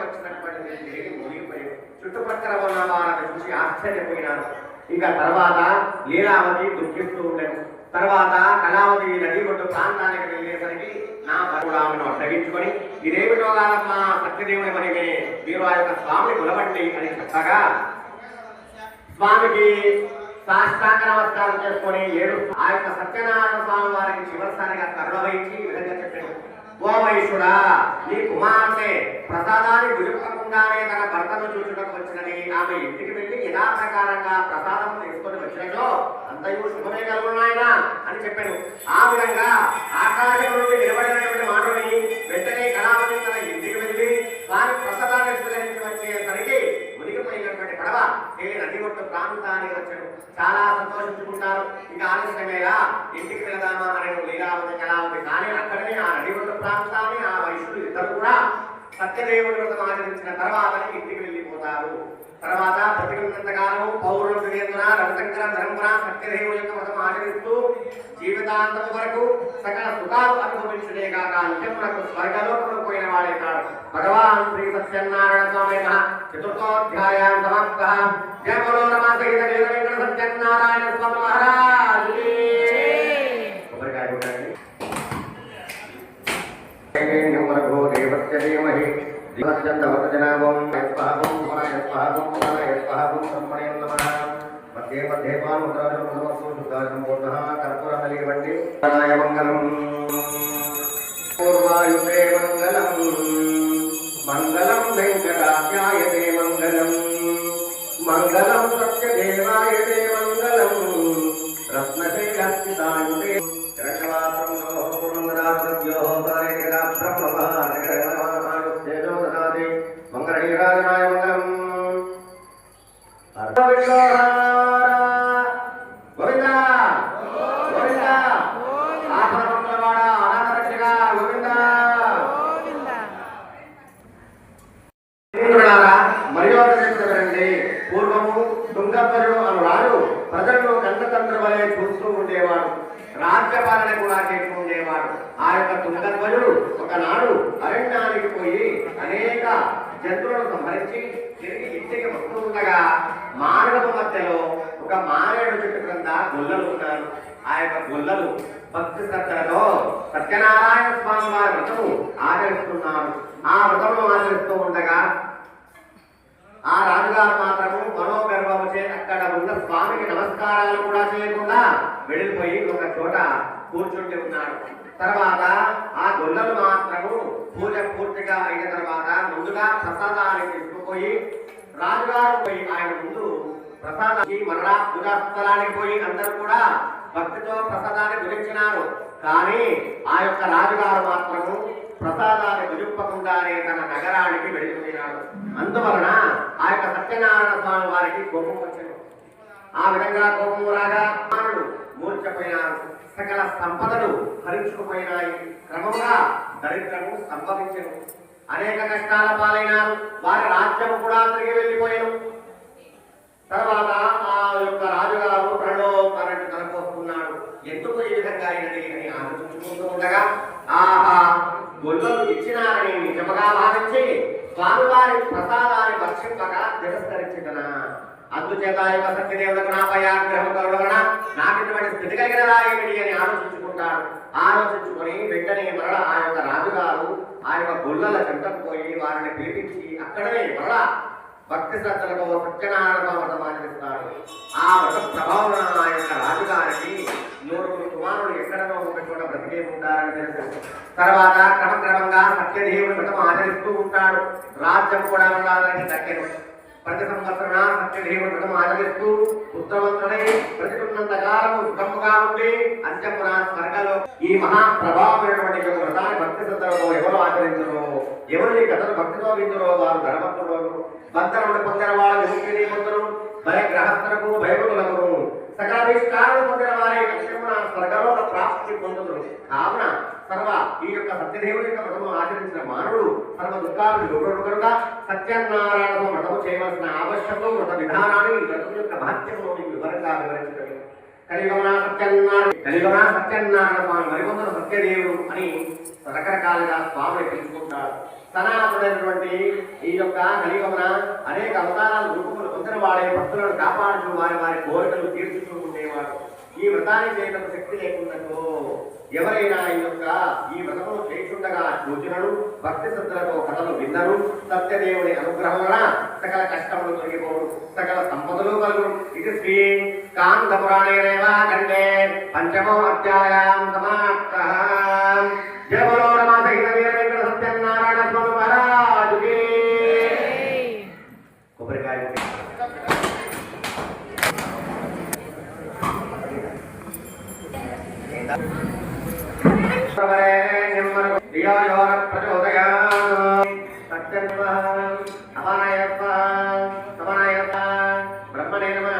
వచ్చినటువంటి తిరిగి మునిగిపోయి చుట్టుపక్కల ఉన్న వాళ్ళని చూసి ఆశ్చర్యపోయినారు. ఇంకా తర్వాత లీలావతి దుఃఖిస్తూ ఉండేది తర్వాత కళావతి నది ఒడ్డు ప్రాంతానికి వెళ్ళేసరికి నా భర్తుడు అడ్డగించుకొని ఇదేమిటో కాదమ్మా సత్యదేవుని మనకి మీరు ఆ యొక్క స్వామిని గులబండి అని చెప్పగా స్వామికి సాష్టాంగ నమస్కారం చేసుకొని ఏడు ఆ యొక్క సత్యనారాయణ స్వామి వారికి చివరిసారిగా కరుణ వహించి విధంగా చెప్పాడు ఓ నీ కుమార్తె ప్రసాదాన్ని గురుపకుండానే తన భర్తను చూచుటకు వచ్చినని ఆమె ఇంటికి వెళ్ళి యథాప్రకారంగా ప్రసాదం తీసుకొని వచ్చినచో అంతయు శుభమే కలుగున్నాయన అని చెప్పాడు. ఆ విధంగా ఆకాశం నుండి నిలబడినటువంటి మానవుని వెంటనే కళావతి తన ఇంటికి వెళ్ళి వారి ప్రసాదాన్ని స్వీకరించి వచ్చేసరికి మునిగిపోయినటువంటి పడవ ఏ నది ఒట్టు ప్రాంతానికి వచ్చాడు. చాలా సంతోషించుకుంటారు. ఇంకా ఆలస్యమేలా ఇంటికి వెళదామా అనే లీలావతం ఎలా ఉంది? కానీ అక్కడనే ఆ నది ఒట్టు ప్రాంతాన్ని ఆ వయసులు ఇద్దరు కూడా సత్యదేవుడి వ్రతం ఆచరించిన తర్వాత ఇంటికి వెళ్ళిపోతారు. తర్వాత ప్రతికున్నంత కాలం పౌరులు తిరిగిన రవిశంకర ధర్మపుర సత్యదేవు యొక్క వ్రతం ఆచరిస్తూ జీవితాంతం వరకు సకల సుఖాలు అనుభవించడే కాక నిజమునకు స్వర్గలోకము పోయిన వాడైతాడు భగవాన్ శ్రీ సత్యనారాయణ స్వామి చతుర్థోధ్యాయం సమాప్త జయ బలో రమాసహిత వీరవేంకట సత్యనారాయణ స్వామి మహారాజ్ కొబ్బరికాయ కొట్టండి వరభో దేవస్య ధీమహి దివస్యంతవతజనామం పునః యస్పాహం పునః యస్పాహం బ్రహ్మణే నమః మధ్యే మధ్యే పాముద్రాజం నమస్సు శుద్ధాజం పూర్ణః కర్పూర కలిగివండి నాయ మంగళం. పూర్వాయుతే మంగళం మంగళం వెంకటాఖ్యాయతే మంగళం మంగళం సత్యదేవాయతే మంగళం రాజ్యపాలన కూడా చేసుకునేవాడు. ఆ యొక్క తుంగధ్వజుడు ఒకనాడు అరణ్యానికి పోయి అనేక జంతువులను సంహరించి తిరిగి ఇంటికి వస్తుండగా మానవ మధ్యలో ఒక మారేడు చెట్టు క్రింద గొల్లలు ఉన్నారు. ఆ యొక్క గొల్లలు భక్తి శ్రద్ధలతో సత్యనారాయణ స్వామి వారి వ్రతము ఆచరిస్తున్నారు. ఆ వ్రతము ఆచరిస్తూ ఉండగా ఆ రాజుగారు మాత్రము మనోగర్వముచే అక్కడ ఉన్న స్వామికి నమస్కారాలు కూడా చేయకుండా వెళ్ళిపోయి ఒక చోట కూర్చుండి ఉన్నాడు. తర్వాత ఆ గొల్లలు మాత్రము పూజ పూర్తిగా అయిన తర్వాత ముందుగా ప్రసాదాన్ని తీసుకుపోయి రాజుగారు పోయి ఆయన ముందు ప్రసాదానికి మరలా పూజా స్థలానికి పోయి అందరూ కూడా భక్తితో ప్రసాదాన్ని గురించినారు. కానీ ఆ యొక్క రాజుగారు మాత్రము ప్రసాదాన్ని గురింపకుండానే తన నగరానికి వెళ్ళిపోయినాడు. అందువలన ఆ యొక్క సత్యనారాయణ స్వామి వారికి కోపం వచ్చింది. ఆ విధంగా కోపము రాగా మూర్చపోయినారు సకల సంపదలు హరించుకుపోయినాయి. క్రమంగా దరిద్రము సంభవించను. అనేక కష్టాల పాలైనారు. వారి రాజ్యము కూడా తిరిగి వెళ్ళిపోయాను. తర్వాత ఆ యొక్క రాజుగారు ప్రణో కరెంట్ కనుకొస్తున్నాడు ఎందుకు ఈ విధంగా అయినది అని ఆలోచించుకుంటూ ఉండగా ఆహా గొల్లలు ఇచ్చినారని నిజముగా భావించి స్వామివారి ప్రసాదాన్ని భక్షింపక తిరస్కరించిన అందుచేత యొక్క సత్యదేవులకు నాపై ఆగ్రహం కలగన నాకు ఇటువంటి స్థితి కలిగినదా ఏమిటి అని ఆలోచించుకుంటాడు ఆలోచించుకొని వెంటనే మరల ఆ యొక్క రాజుగారు ఆ యొక్క గొల్లల చెంతకు పోయి వారిని పీడించి అక్కడనే మరలా భక్తి శ్రద్ధలతో సత్యనారాయణ వ్రతం ఆ వ్రత ప్రభావం ఆ యొక్క రాజుగారికి నూరుగురు కుమారుడు ఎక్కడనో ఒక చోట బ్రతికే ఉంటారని తెలుసు. తర్వాత క్రమక్రమంగా సత్యదేవుడు వ్రతం ఆచరిస్తూ ఉంటాడు. రాజ్యం కూడా ఉండాలని దక్కెను ప్రతి సంవత్సరం సత్యదేవతను ఆచరిస్తూ పుత్రవంతుడై ప్రతికున్నంత కాలము సుఖముగా ఉండి అంత్యమున స్వర్గలో. ఈ మహాప్రభావమైనటువంటి యొక్క వ్రతాన్ని భక్తి శ్రద్ధలతో ఎవరు ఆచరించరు ఎవరు ఈ కథను భక్తితో విందురో వారు ధనవంతుడు బంధనములు పొందిన వారు విముక్తిని పొందరు భయగ్రహస్థలకు భయములకు సకలావిష్కారాలు పొందిన వారి లక్ష్యమున స్వర్గలోక ప్రాప్తి పొందుతురు. కావున సర్వ ఈ యొక్క సత్యదేవుని యొక్క వ్రతము ఆచరించిన సర్వ దుఃఖాలు దూరుడు సత్యనారాయణ వ్రతము చేయవలసిన ఆవశ్యకం వ్రత విధానాన్ని ఈ వ్రతం యొక్క మహత్యమును మీకు వివరంగా వివరించడం కలియుగమన సత్యనారాయణ కలియుగమన సత్యనారాయణ స్వామి మరికొందరు సత్యదేవుడు అని రకరకాలుగా స్వామిని పిలుచుకుంటారు సనాతనమైనటువంటి ఈ యొక్క కలియుగమున అనేక అవతారాలు రూపములు పొందిన వాడే భక్తులను కాపాడుతూ వారి వారి కోరికలు తీర్చుకుంటూ ఉండేవాడు. ఈ వ్రతాన్ని చేయడం శక్తి లేకున్నట్టు ఎవరైనా ఈ యొక్క ఈ వ్రతమును చేయుచుండగా చూచినను భక్తి శ్రద్ధలతో కథలు విన్నరు సత్యదేవుని అనుగ్రహం వలన సకల కష్టములు తొలగిపోవు సకల సంపదలు కలుగును. ఇది శ్రీ కాంత పురాణేనేవా కంటే పంచమో అధ్యాయాం సమాప్త. జయ అపనయత్వ, సమనయత్వ, బ్రహ్మణే నమః.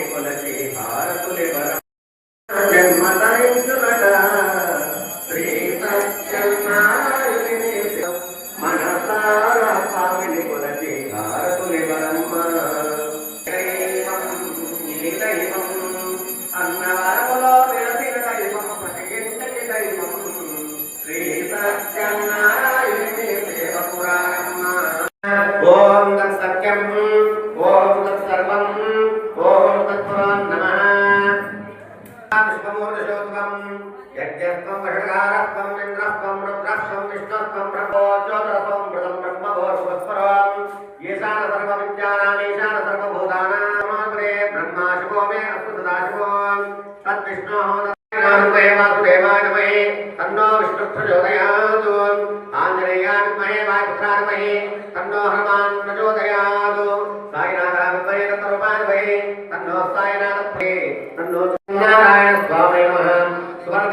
స్వామిని ఉలచి భారతులెవరమ్మ జన్మదరించునట శ్రీ సత్యనారాయణే మనసార స్వామిని దైవం యజ్ఞత్వం వషడారత్వం ఇంద్రత్వం రుద్రత్వం విష్ణుత్వం బ్రహ్మో జ్యోతిరత్వం మృతం బ్రహ్మభోస్వస్వరం ఈశాన సర్వ విద్యానాం ఈశాన సర్వభూతానామాగ్రే బ్రహ్మా శుభో మే అస్తు సదాశివో తద్విష్ణోః తద్దేవాయ వాసుదేవాయ నమః తన్నో విష్ణు ప్రచోదయాతు ఆంజనేయాయ విద్మహే వాయుపుత్రాయ విద్మహే తన్నో హనుమాన్ ప్రచోదయాతు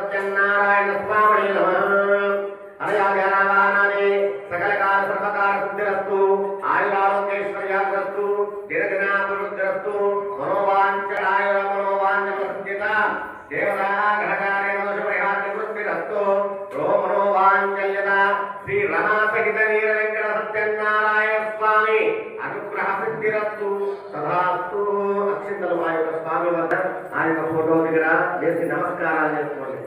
సత్యనారాయణ స్వామి అనయాగణవానాన్ని సకలకాల సర్వకాల సిద్ధిరస్తు ఆయురారోగ్యేశ్వర్యాగ్రస్తు దీర్ఘనాభివృద్ధిరస్తు మనోవాంఛనాయ మనోవాంఛ ప్రసిద్ధిత దేవతా గ్రహకార్య దోష పరిహార్య వృత్తిరస్తు రో మనోవాంఛల్యత శ్రీ రమాసహిత వీర వెంకట సత్యనారాయణ స్వామి అనుగ్రహ సిద్ధిరస్తు సదాస్తు అక్షింతలు మా యొక్క స్వామి వద్ద ఆయన ఫోటో దగ్గర నమస్కారాలు చేసుకోండి